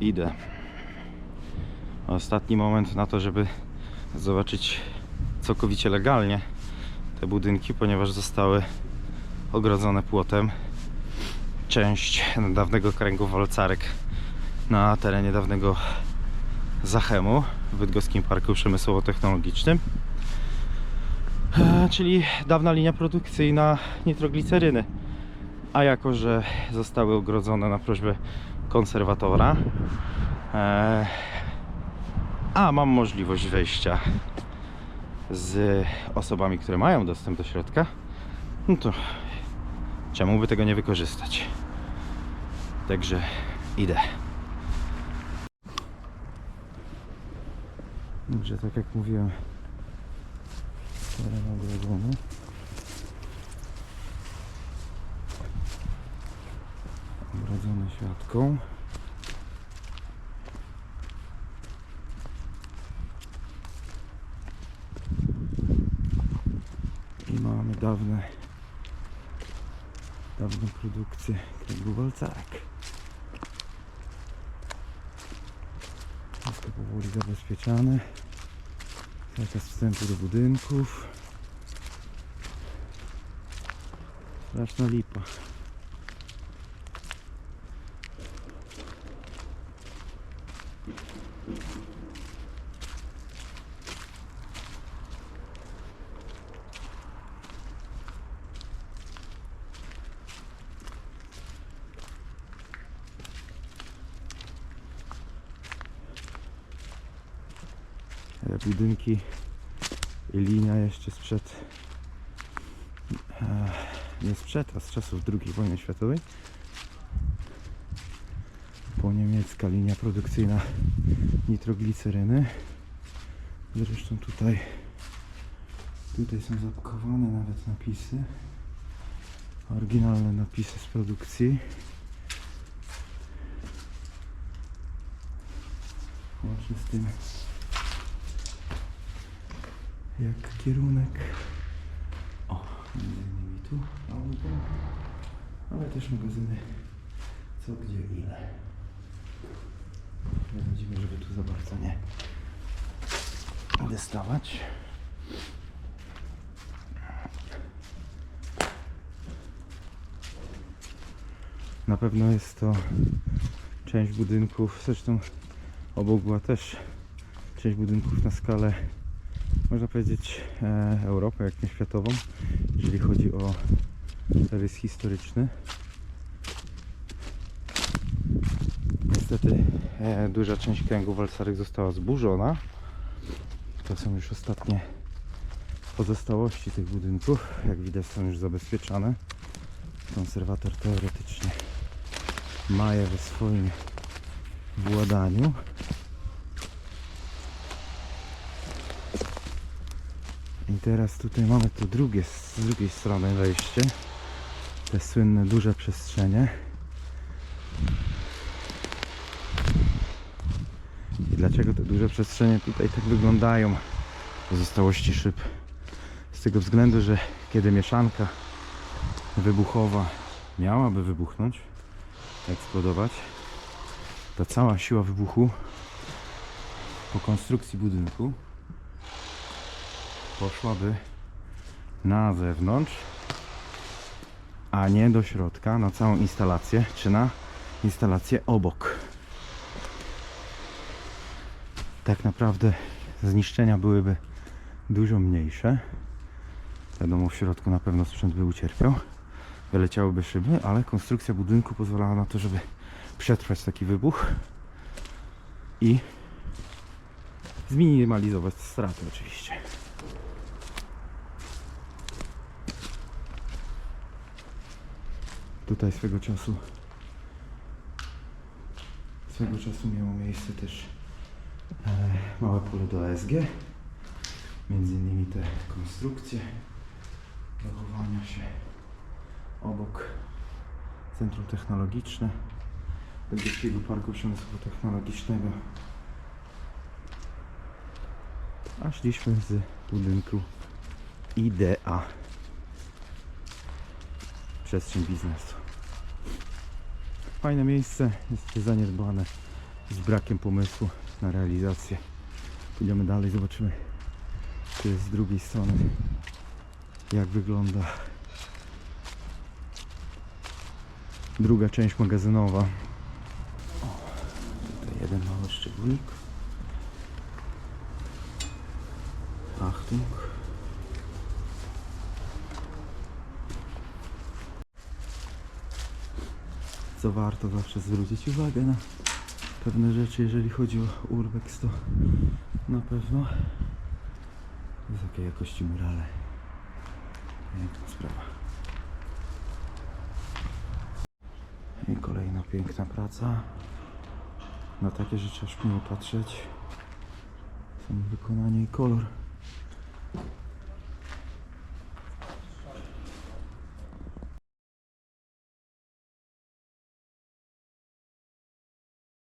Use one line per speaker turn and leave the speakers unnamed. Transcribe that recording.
idę. Ostatni moment na to, żeby zobaczyć całkowicie legalnie te budynki, ponieważ zostały ogrodzone płotem. Część dawnego kręgu Walcarek na terenie dawnego Zachemu w Bydgoskim Parku Przemysłowo-Technologicznym. E, Czyli dawna linia produkcyjna nitrogliceryny. A jako, że zostały ogrodzone na prośbę konserwatora, e, a mam możliwość wejścia z osobami, które mają dostęp do środka, no to czemu by tego nie wykorzystać? Także idę. Dobrze, tak jak mówiłem, teren ogrodzony. Ogrodzony siatką. I mamy dawne dawną produkcję kręgu walcarek. Wszystko powoli zabezpieczane. Zakaz wstępu do budynków. Straszna lipa. Budynki i linia jeszcze sprzed e, nie sprzed, a z czasów II wojny światowej. Po niemiecka linia produkcyjna nitrogliceryny zresztą tutaj tutaj są zapakowane nawet napisy. Oryginalne napisy z produkcji. Łącznie z tym jak kierunek. O, między innymi tu auto, ale też magazyny co, gdzie, ile. Nie widzimy, żeby tu za bardzo nie dostawać. Na pewno jest to część budynków, zresztą obok była też część budynków na skalę można powiedzieć e, Europę, jak nie światową, jeżeli chodzi o rys historyczny. Niestety e, duża część kręgu Walsarek została zburzona. To są już ostatnie pozostałości tych budynków. Jak widać są już zabezpieczane. Konserwator teoretycznie ma je we swoim władaniu. I teraz tutaj mamy tu drugie, z drugiej strony wejście. Te słynne duże przestrzenie. I dlaczego te duże przestrzenie tutaj tak wyglądają? Pozostałości szyb. Z tego względu, że kiedy mieszanka wybuchowa miałaby wybuchnąć, eksplodować, to cała siła wybuchu po konstrukcji budynku poszłaby na zewnątrz, a nie do środka, na całą instalację, czy na instalację obok. Tak naprawdę zniszczenia byłyby dużo mniejsze. Wiadomo, w środku na pewno sprzęt by ucierpiał. Wyleciałyby szyby, ale konstrukcja budynku pozwalała na to, żeby przetrwać taki wybuch i zminimalizować straty oczywiście. Tutaj swego czasu swego czasu miało miejsce też e, małe pole do ASG. Między innymi te konstrukcje zachowania się obok Centrum Technologiczne Bydgoskiego Parku Przemysłowo-Technologicznego. A szliśmy z budynku IDEA przestrzeń biznesu. Fajne miejsce, jest zaniedbane z brakiem pomysłu na realizację. Pójdziemy dalej, zobaczymy co jest z drugiej strony. Jak wygląda druga część magazynowa. O, tutaj jeden mały szczególik. Achtung. Co warto zawsze zwrócić uwagę na pewne rzeczy, jeżeli chodzi o urbex, to na pewno wysokiej jakości murale. Piękna sprawa. I kolejna piękna praca. Na takie rzeczy aż miło patrzeć. Samo wykonanie i kolor.